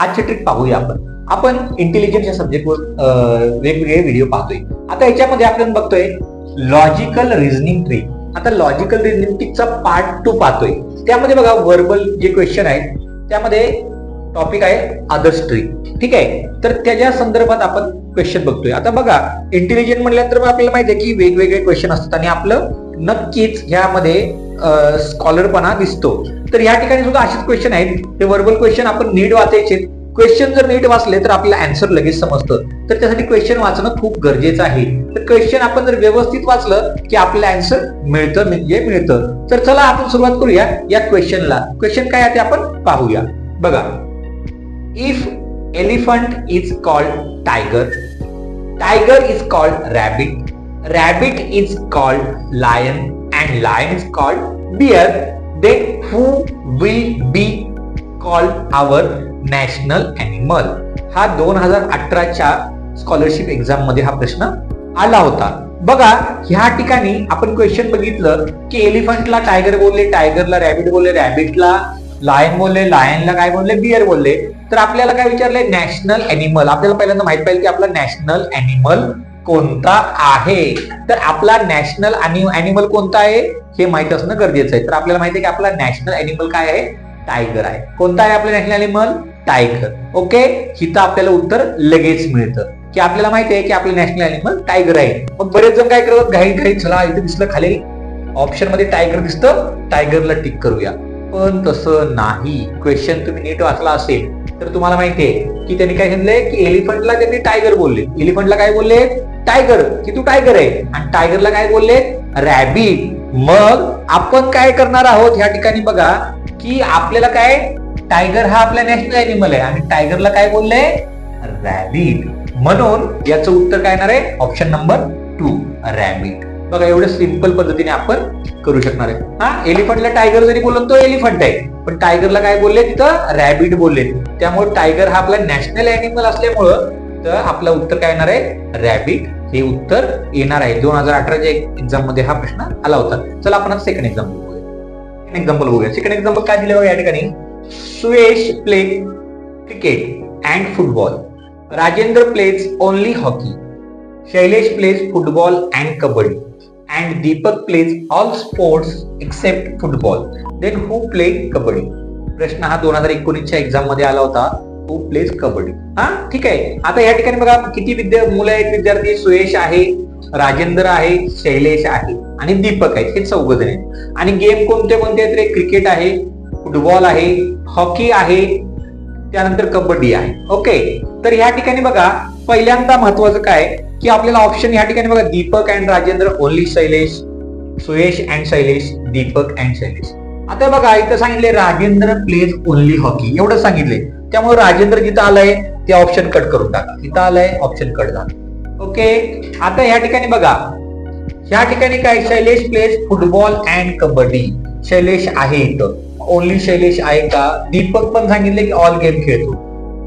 आजची ट्रिक पाहूया आपण. आपण इंटेलिजन्स या सब्जेक्टवर वेगवेगळे व्हिडिओ पाहतोय. आता याच्यामध्ये आपण बघतोय लॉजिकल रिझनिंग ट्री आता लॉजिकल रिझनिंग ट्रिकचा पार्ट टू पाहतोय. त्यामध्ये बघा वर्बल जे क्वेश्चन आहेत त्यामध्ये टॉपिक आहे आदर्श ट्री ठीक आहे? तर त्याच्या संदर्भात आपण क्वेश्चन बघतोय. आता बघा इंटेलिजंट म्हटल्यानंतर आपल्याला माहिती आहे की वेगवेगळे क्वेश्चन असतात आणि आपलं नक्कीच ह्यामध्ये स्कॉलरपणा दिसतो. तर या ठिकाणी सुद्धा असेच क्वेश्चन आहेत. ते वर्बल क्वेश्चन आपण नीट वाचायचे क्वेश्चन जर नीट वाचले तर आपल्याला अँसर लगेच समजतं. तर त्यासाठी क्वेश्चन वाचणं खूप गरजेचं आहे. तर क्वेश्चन आपण जर व्यवस्थित वाचलं की आपल्याला अँसर मिळतं म्हणजे मिळतं. तर चला आपण सुरुवात करूया या क्वेश्चनला क्वेश्चन काय आहे ते आपण पाहूया. बघा. If elephant is called tiger tiger is called rabbit rabbit is called lion and lion is called bear, then who will be called our national animal हा दोन हजार अठराच्या स्कॉलरशिप एक्झाममध्ये हा प्रश्न आला होता. बघा ह्या ठिकाणी आपण क्वेश्चन बघितलं की एलिफंटला टायगर बोलले टायगरला रॅबिट बोलले रॅबिटला लायन बोलले लायनला काय बोलले बियर बोलले. तर आपल्याला काय विचारले नॅशनल अॅनिमल आपल्याला पहिल्यांदा माहीत पाहिजे की आपला नॅशनल अॅनिमल कोणता आहे? तर आपला नॅशनल अॅनिमल कोणता आहे? हे माहीत असणं गरजेचं आहे. तर आपल्याला माहिती आहे की आपला नॅशनल अॅनिमल काय आहे? टायगर आहे. कोणता आहे आपला नॅशनल अॅनिमल टायगर ओके हिथं आपल्याला उत्तर लगेच मिळतं. की आपल्याला माहिती आहे की आपलं नॅशनल अॅनिमल टायगर आहे. मग बरेच जण काय करतात? घाई घाई चला इथे दिसलं खाली. ऑप्शनमध्ये टायगर दिसतं. टायगरला टिक करूया. पण तसं नाही. क्वेश्चन तुम्ही नीट वाचला असेल तर तुम्हाला माहिती आहे की त्यांनी काय सांगितलंय? की एलिफंटला त्यांनी टायगर बोलले. एलिफंटला काय बोलले? टायगर की तू टायगर आहे? आणि टायगरला काय बोलले? रॅबिट. मग आपण काय करणार आहोत ह्या ठिकाणी बघा की आपल्याला काय? टायगर हा आपला नॅशनल अॅनिमल आहे. आणि टायगरला काय बोलले? रॅबिट. म्हणून याचं उत्तर काय येणार आहे? Option number two rabbit. बघा एवढं सिंपल पद्धतीने आपण करू शकणार आहे. हा एलिफंटला टायगर जरी बोललो तो एलिफंट आहे. पण टायगरला काय बोलले? तिथं रॅबिट बोलले. त्यामुळे टायगर हा आपला नॅशनल अॅनिमल असल्यामुळं तर आपलं उत्तर काय येणार आहे? रॅबिट हे उत्तर येणार आहे. दोन हजार अठराच्या एक्झाममध्ये हा प्रश्न आला होता. चला आपण सेकंड एक्झाम्पल बघूया. एक्झाम्पल बघूया. सेकंड एक्झाम्पल काय दिले या ठिकाणी? Suyesh play cricket and football Rajendra plays only hockey Shailesh plays football and kabaddi. And Deepak plays all sports except football then who play kabaddi? प्रश्न हा दोन हजार एकोणीसच्या एक्झाममध्ये आला होता. Who plays kabaddi. हा ठीक आहे. आता या ठिकाणी बघा किती विद्या मुलं आहेत विद्यार्थी. सुयश आहे राजेंद्र आहे शैलेश आहे आणि दीपक आहेत. हे चौघ जण आहेत. आणि गेम कोणते कोणते आहेत रे? क्रिकेट आहे फुटबॉल आहे हॉकी आहे त्यानंतर कबड्डी आहे. ओके. तर ह्या ठिकाणी बघा पहिल्यांदा महत्वाचं काय? की आपल्याला ऑप्शन ह्या ठिकाणी बघा Deepak and Rajendra only Shailesh Suyesh and Shailesh Deepak and Shailesh. आता बघा इथं सांगितले राजेंद्र प्लेज ओनली हॉकी एवढं सांगितले त्यामुळे राजेंद्र जिथं आलंय ते ऑप्शन कट करून टाका. इथं आलंय ऑप्शन कट झाला. ओके आता ह्या ठिकाणी बघा. ह्या ठिकाणी काय? Shailesh plays football and kabaddi. Shailesh आहे इथं. ओनली शैलेश आहे का? दीपक पण सांगितले की ऑल गेम खेळतो.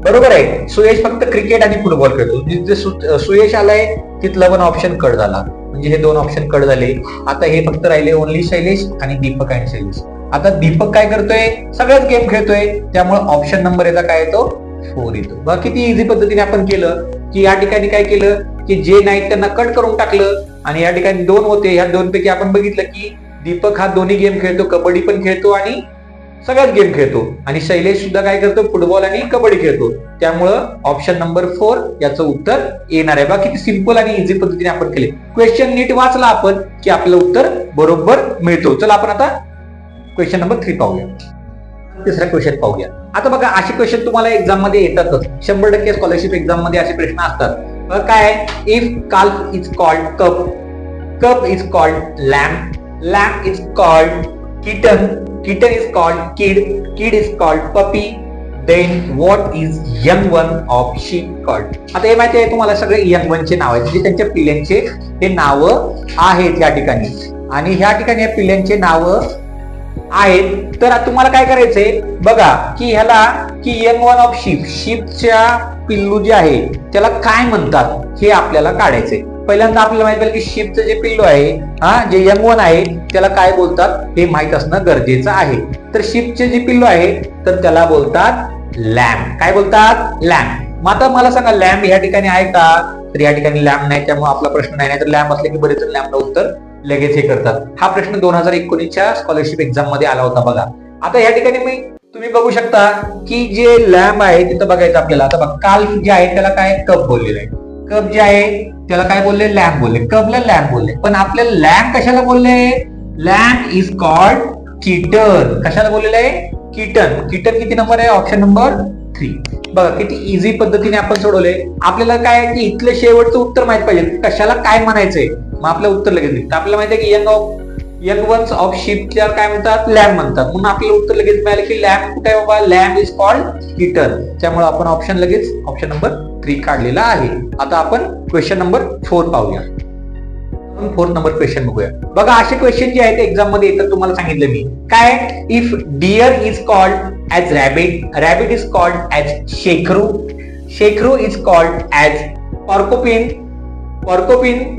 बरोबर आहे? सुयश फक्त क्रिकेट आणि फुटबॉल खेळतो. जिथे सुयश आलाय तिथला पण ऑप्शन कट झाला. म्हणजे हे दोन ऑप्शन कट झाले. आता हे फक्त राहिले ओनली शैलेश आणि दीपक अँड शैलेश. आता दीपक काय करतोय? सगळ्याच गेम खेळतोय. त्यामुळे ऑप्शन नंबर याचा काय येतो? फोर येतो. बघा किती इझी पद्धतीने आपण केलं की या ठिकाणी काय केलं की जे नाही त्यांना कट करून टाकलं आणि या ठिकाणी दोन होते. ह्या दोन पैकी आपण बघितलं की दीपक हा दोन्ही गेम खेळतो. कबड्डी पण खेळतो आणि सगळ्याच गेम खेळतो. आणि शैलेश सुद्धा काय करतो? फुटबॉल आणि कबड्डी खेळतो. त्यामुळं ऑप्शन नंबर फोर याचं उत्तर येणार आहे. बा किती सिंपल आणि इझी पद्धतीने आपण केले. क्वेश्चन नीट वाचला आपण की आपलं उत्तर बरोबर मिळतो. चला आपण आता क्वेश्चन नंबर थ्री पाहूया. तिसरा क्वेश्चन पाहूया. आता बघा असे क्वेश्चन तुम्हाला एक्झाममध्ये येतातच. शंभर टक्के स्कॉलरशिप एक्झाममध्ये असे प्रश्न असतात. काय if calf is called cub cub is called lamb lamb is called kitten kitten is called kid kid is called puppy then what is young one of sheep called आता हे माहिती आहे तुम्हाला सगळे यंग वनचे नाव आहेत म्हणजे त्यांच्या पिल्यांचे हे नाव आहेत या ठिकाणी. आणि ह्या ठिकाणी या पिल्यांचे नाव आहेत. तर तुम्हाला काय करायचंय? बघा की ह्याला की यंग वन ऑफ शिप शिपच्या पिल्लू जे आहे त्याला काय म्हणतात? हे आपल्याला काढायचंय. पहिल्यांदा आपल्याला माहीत पाहिजे की शिपचं जे पिल्लू आहे हा जे यंग वन आहे त्याला काय बोलतात? हे माहीत असणं गरजेचं आहे. तर शिपचे जे पिल्लू आहे तर त्याला बोलतात लॅम्प काय बोलतात? लॅम्प मग आता मला सांगा लॅम्प या ठिकाणी आहे का? तर या ठिकाणी लॅम्प नाही त्यामुळे आपला प्रश्न नाही. नाही तर लॅम्प असले की बरेच लॅम्पला उत्तर लगेच हे करतात. हा प्रश्न दोन हजार एकोणीसच्या स्कॉलरशिप एक्झाममध्ये आला होता बघा. आता या ठिकाणी मी तुम्ही बघू शकता की जे लॅम्प आहे तिथं बघायचं आपल्याला. आता बघा काल जे आहे त्याला काय कप बोललेलं आहे. कप जे आहे त्याला काय बोलले? लॅम्प बोलले. कपला लॅम्प बोलले. पण आपल्याला लॅम्प कशाला बोलले? लॅम्प इज कॉल्ड किटन कशाला बोललेलं आहे? किटन किटन किती नंबर आहे? ऑप्शन नंबर थ्री बघा किती इझी पद्धतीने आपण सोडवले आपल्याला काय की इथलं शेवटचं उत्तर माहीत पाहिजे. कशाला काय म्हणायचंय? मग आपल्याला उत्तर लगेच निघतं. आपल्याला माहिती आहे की young of young ones of शिपच्या काय म्हणतात? लॅम्प म्हणतात. म्हणून आपल्याला उत्तर लगेच मिळालं की लॅम्प कुठे बाबा? लॅम्प इज कॉल्ड किटन त्यामुळे आपण ऑप्शन लगेच ऑप्शन नंबर थ्री काढलेला आहे. आता आपण क्वेश्चन नंबर फोर पाहूया. फोर्थ नंबर क्वेश्चन बघूया. बघा असे क्वेश्चन जे आहेत एक्झाममध्ये येतात तुम्हाला सांगितलं मी. काय? If deer is called as rabbit rabbit is called as Shekru Shekru is called as porcupine porcupine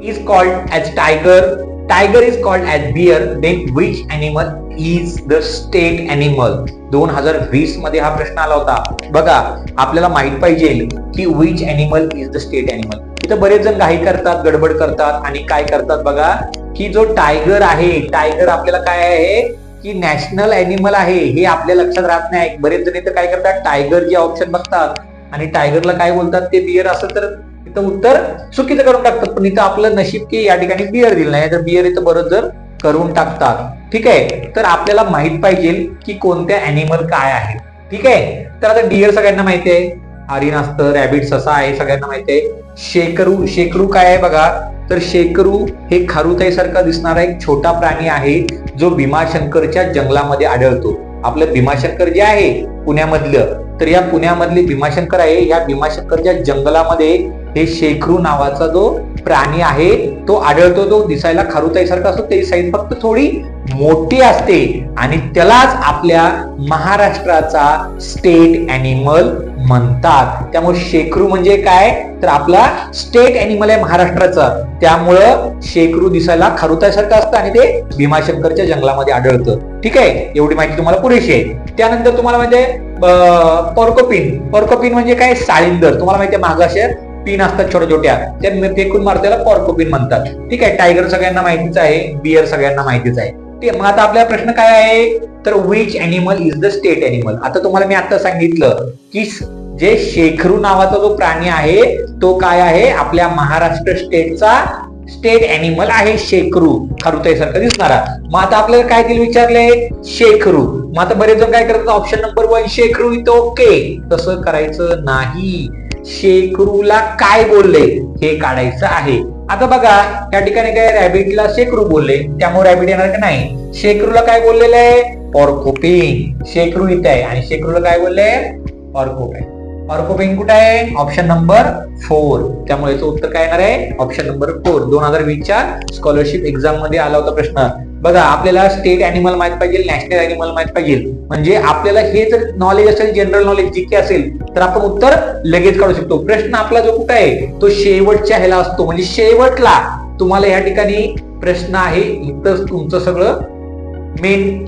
is called as tiger. Tiger is called as bear. Then which animal is the state animal? दोन हजार वीसमध्ये हा प्रश्न आला होता. बघा आपल्याला माहीत पाहिजे की which animal is the state animal इथं बरेच जण घाई करतात गडबड करतात आणि काय करतात बघा की जो टायगर आहे टायगर आपल्याला काय आहे? की नॅशनल अॅनिमल आहे. हे आपल्या लक्षात राहत नाही. बरेच जण इथं काय करतात? टायगर जे ऑप्शन बघतात. आणि टायगरला काय बोलतात? ते बियर असं तर इथं उत्तर चुकीचं करून टाकतात. पण इथं आपलं नशीब की या ठिकाणी बियर दिलं नाही. तर बियर इथं बरं जर करून टाकतात ठीक आहे? तर आपल्याला माहीत पाहिजे की कोणत्या अॅनिमल काय आहे. ठीक आहे? तर आता डिअर सगळ्यांना माहिती आहे. हरिण असतं रॅबिट ससा आहे सगळ्यांना माहिती आहे. शेकरू शेकरू काय आहे बघा? तर शेकरू हे खारुताईसारखा दिसणारा एक छोटा प्राणी आहे जो भीमाशंकरच्या जंगलामध्ये आढळतो. आपलं भीमाशंकर जे आहे पुण्यामधलं तर या पुण्यामधले भीमाशंकर आहे. या भीमाशंकरच्या जंगलामध्ये हे शेखरू नावाचा जो प्राणी आहे तो आढळतो तो दिसायला खारुताईसारखा असतो. त्याची साईज फक्त थोडी मोठी असते. आणि त्यालाच आपल्या महाराष्ट्राचा स्टेट अॅनिमल म्हणतात. त्यामुळे शेखरू म्हणजे काय? तर आपला स्टेट अॅनिमल आहे महाराष्ट्राचा. त्यामुळं शेखरू दिसायला खारुताईसारखं असतं आणि ते भीमाशंकरच्या जंगलामध्ये आढळतं. ठीक आहे? एवढी माहिती तुम्हाला पुरेशी आहे. त्यानंतर तुम्हाला म्हणजे आहे पॉर्कोपिन पॉर्कोपिन म्हणजे काय? साळिंदर. तुम्हाला माहिती आहे मागाशे पिन असतात छोट्या छोट्या त्या फेकून मारतो त्याला पॉर्कोपिन म्हणतात. ठीक आहे टायगर सगळ्यांना माहितीच आहे बियर सगळ्यांना माहितीच आहे. ते मग आता आपला प्रश्न काय आहे? तर which animal is the state animal आता तुम्हाला मी आता सांगितलं की जे शेखरू नावाचा जो प्राणी आहे तो काय आहे? आपल्या महाराष्ट्र स्टेटचा स्टेट अॅनिमल आहे शेखरू. खारुताईसारखा दिसणारा. मग आता आपल्याला काय दिलं विचारले? शेखरू. मग आता बरेच जण काय करतात? ऑप्शन नंबर वन शेखरू इथं ओके तसं करायचं नाही. शेकरूला काय बोलले हे काढायचं आहे. आता बघा या ठिकाणी काय रॅबिटला शेकरू बोलले. त्यामुळे रॅबिट येणार का नाही? शेकरूला काय बोललेलं आहे? पॉर्कोपिन शेकरू इथे आहे. आणि शेकरूला काय बोलले? पॉर्कोपिन ऑर्कोपेन कुठे आहे? ऑप्शन नंबर फोर त्यामुळे याचं उत्तर काय येणार आहे? ऑप्शन नंबर फोर दोन हजार वीसच्या स्कॉलरशिप एक्झाममध्ये आला होता प्रश्न. बघा आपल्याला स्टेट अॅनिमल माहीत पाहिजे नॅशनल अॅनिमल माहीत पाहिजे. म्हणजे आपल्याला हे जर नॉलेज असेल जनरल नॉलेज जिके असेल तर आपण उत्तर लगेच काढू शकतो. प्रश्न आपला जो कुठे आहे तो शेवटच्या ह्याला असतो. म्हणजे शेवटला तुम्हाला या ठिकाणी प्रश्न आहे. इथं तुमचं सगळं मेन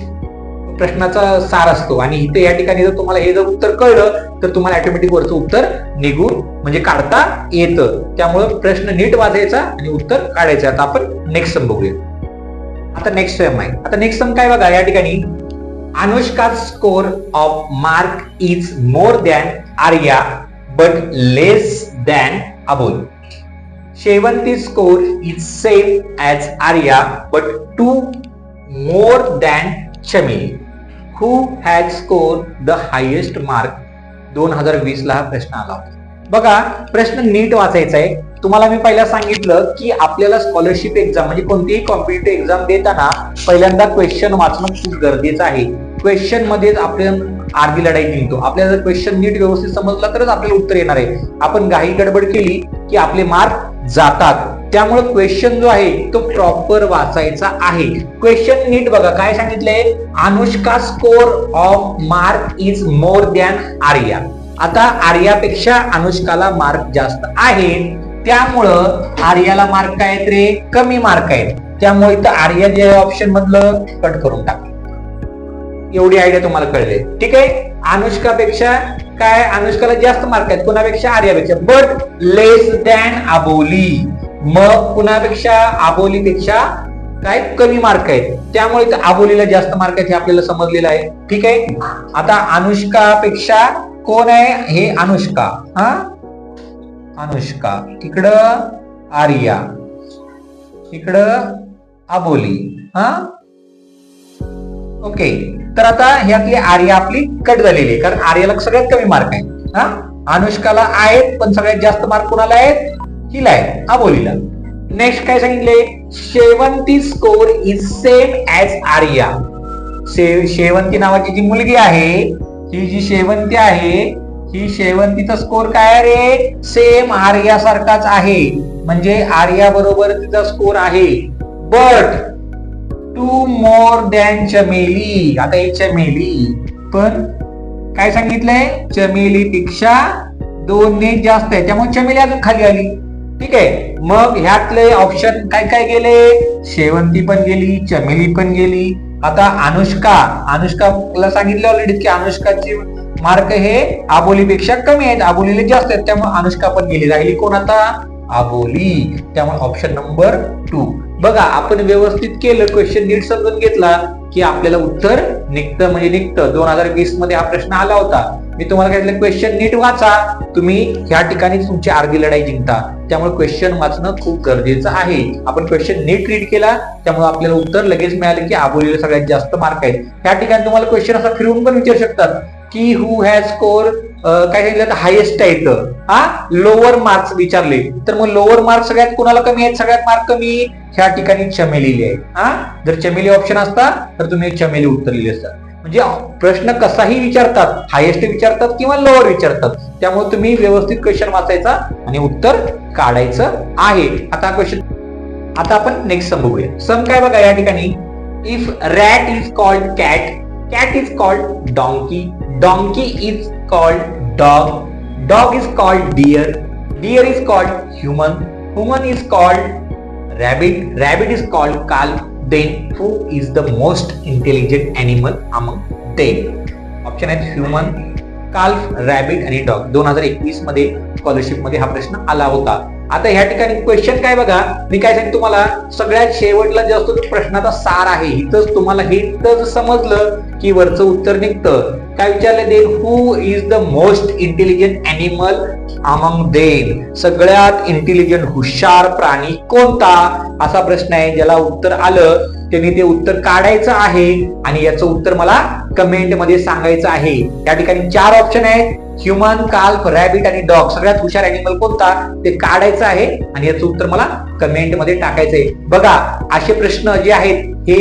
प्रश्नाचा सार असतो. आणि इथे या ठिकाणी जर तुम्हाला हे जर उत्तर कळलं तर तुम्हाला ऑटोमॅटिक वरचं उत्तर निघून म्हणजे काढता येतं. त्यामुळं प्रश्न नीट वाचायचा आणि उत्तर काढायचं. आता आपण नेक्स्ट सम बघूया. आता नेक्स्ट सम आहे. आता नेक्स्ट सम काय बघा या ठिकाणी Anushka score of mark is more than Arya but less than Abol. Shevanti score is same as Arya but two more than Chameli who has score the highest mark दोन हजार वीस ला हा प्रश्न आला होता. बघा प्रश्न नीट वाचायचा आहे तुम्हाला मी पहिला सांगितलं की आपल्याला स्कॉलरशिप एक्झाम म्हणजे कोणतीही कॉम्पिटेटिव्ह एक्झाम देताना पहिल्यांदा क्वेश्चन वाचणं खूप गरजेचं आहे. क्वेश्चन मध्येच आपण अर्धी लढाई जिंकतो. आपल्याला जर क्वेश्चन नीट व्यवस्थित समजला तरच आपल्याला उत्तर येणार आहे. आपण घाई गडबड केली की आपले मार्क जातात. त्यामुळे क्वेश्चन जो आहे तो प्रॉपर वाचायचा आहे. क्वेश्चन नीट बघा काय सांगितलंय? Anushka score of mark is more than Arya. आता आर्यापेक्षा अनुष्काला मार्क जास्त आहे. त्यामुळं आर्याला मार्क काय आहेत रे? कमी मार्क आहेत. त्यामुळे इथं आर्या जे ऑप्शन मधलं कट करून टाक. एवढी आयडिया तुम्हाला कळले. ठीक आहे? अनुष्कापेक्षा काय? अनुष्काला जास्त मार्क आहेत. कोणापेक्षा? आर्यापेक्षा. बट लेस दॅन आबोली मग कुणापेक्षा आबोलीपेक्षा काय कमी मार्क आहेत? त्यामुळे आबोलीला जास्त मार्क आहेत हे आपल्याला समजलेलं आहे. ठीक आहे? आता अनुष्कापेक्षा कोण आहे? हे अनुष्का. हा? अनुष्का. इकडं आर्या. इकडं आबोली. हा? ओके. तर आता ह्यातली आर्या आपली कट झालेली आहे. कारण आर्याला सगळ्यात कमी मार्क आहे हा? अनुष्काला आहेत पण सगळ्यात जास्त मार्क कुणाला आहेत? हिला आहे आबोलीला नेक्स्ट काय सांगितले? Shevanti score is same as Arya. शे- शेवंती नावाची जी मुलगी आहे ही जी शेवंती आहे ही शेवंतीचा स्कोर काय आहे रे? सेम आर्या सारखाच आहे. म्हणजे आर्या बरोबर तिचा स्कोर आहे. But two more than Chameli. आता ही चमेली. पण काय सांगितलंय? चमेली पेक्षा दोन ने जास्त आहे. त्यामुळे चमेली अजून खाली आली. ठीक आहे. मग ह्यातले ऑप्शन काय काय गेले? शेवंती पण गेली चमेली पण गेली. आता अनुष्का अनुष्काला सांगितलं ऑलरेडी की अनुष्काची मार्क हे आबोलीपेक्षा कमी आहेत. आबोलीले जास्त आहेत. त्यामुळे अनुष्का पण गेली. राहिली कोण आता? आबोली. त्यामुळे ऑप्शन नंबर टू बघा आपण व्यवस्थित केलं. क्वेश्चन नीट समजून घेतला की आपल्याला उत्तर निघतं म्हणजे निघतं. दोन हजार वीसमध्ये हा प्रश्न आला होता. मी तुम्हाला काय क्वेश्चन नीट वाचा. तुम्ही ह्या ठिकाणी तुमची अर्धी लढाई जिंकता. त्यामुळे क्वेश्चन वाचणं खूप गरजेचं आहे. आपण क्वेश्चन नीट रीड केला त्यामुळे आपल्याला उत्तर लगेच मिळालं की आबोलीला सगळ्यात जास्त मार्क आहेत. ह्या ठिकाणी तुम्हाला क्वेश्चन असा फिरवून पण विचारू शकतात की हु हॅज स्कोर काय सांगितलं हायेस्ट आहे हा लोअर मार्क्स विचारले. तर मग लोअर मार्क्स सगळ्यात कोणाला कमी आहेत? सगळ्यात मार्क कमी ह्या ठिकाणी चमेलीले आहे हा जर चमेली ऑप्शन असता तर तुम्ही चमेली उत्तर लिहिले असतात म्हणजे प्रश्न कसाही विचारतात हायेस्ट विचारतात किंवा लोअर विचारतात त्यामुळे तुम्ही व्यवस्थित क्वेश्चन वाचायचा आणि उत्तर काढायचं आहे. आता क्वेश्चन आता आपण नेक्स्ट सम बघूया सम काय बघा या ठिकाणी? If rat is called cat cat is called donkey donkey is called dog dog is called deer deer is called human human is called rabbit rabbit is called calf then who is the most intelligent animal among them? Option आहेत human calf rabbit आणि dog दोन हजार एकवीसमध्ये स्कॉलरशिपमध्ये हा प्रश्न आला होता. आता ह्या ठिकाणी क्वेश्चन काय बघा? मी काय सांगतो तुम्हाला? सगळ्यात शेवटला जो असतो तो प्रश्नाचा सार आहे. इथंच तुम्हाला हे इथं समजलं. की वरचं उत्तर निघतं. काय विचारलं देईल who is the most intelligent animal among them सगळ्यात इंटेलिजंट हुशार प्राणी कोणता? असा प्रश्न आहे. ज्याला उत्तर आलं त्यांनी ते उत्तर काढायचं आहे आणि याचं उत्तर मला कमेंटमध्ये सांगायचं आहे. या ठिकाणी चार ऑप्शन आहेत. ह्युमन काल्फ रॅबिट आणि डॉग सगळ्यात हुशार अॅनिमल कोणता? ते काढायचं आहे आणि याचं उत्तर मला कमेंटमध्ये टाकायचं आहे. बघा असे प्रश्न जे आहेत हे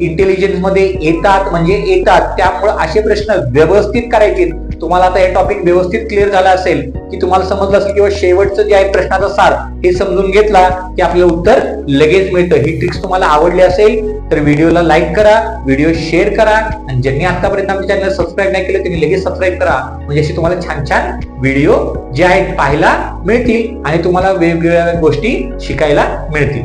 इंटेलिजन्समध्ये येतात म्हणजे येतात. त्यामुळे असे प्रश्न व्यवस्थित करायचे. तुम्हाला आता हे टॉपिक व्यवस्थित क्लिअर झाला असेल की तुम्हाला समजलं असेल किंवा शेवटचं जे आहे प्रश्नाचा सार हे समजून घेतला की आपल्याला उत्तर लगेच मिळतं. ही ट्रिक्स तुम्हाला आवडली असेल तर व्हिडिओला लाईक करा व्हिडिओ शेअर करा आणि ज्यांनी आतापर्यंत आमच्या चॅनल सबस्क्राईब नाही केलं त्यांनी लगेच सबस्क्राईब करा. म्हणजे असे तुम्हाला छान छान व्हिडिओ जे आहेत पाहायला मिळतील आणि तुम्हाला वेगवेगळ्या गोष्टी शिकायला मिळतील.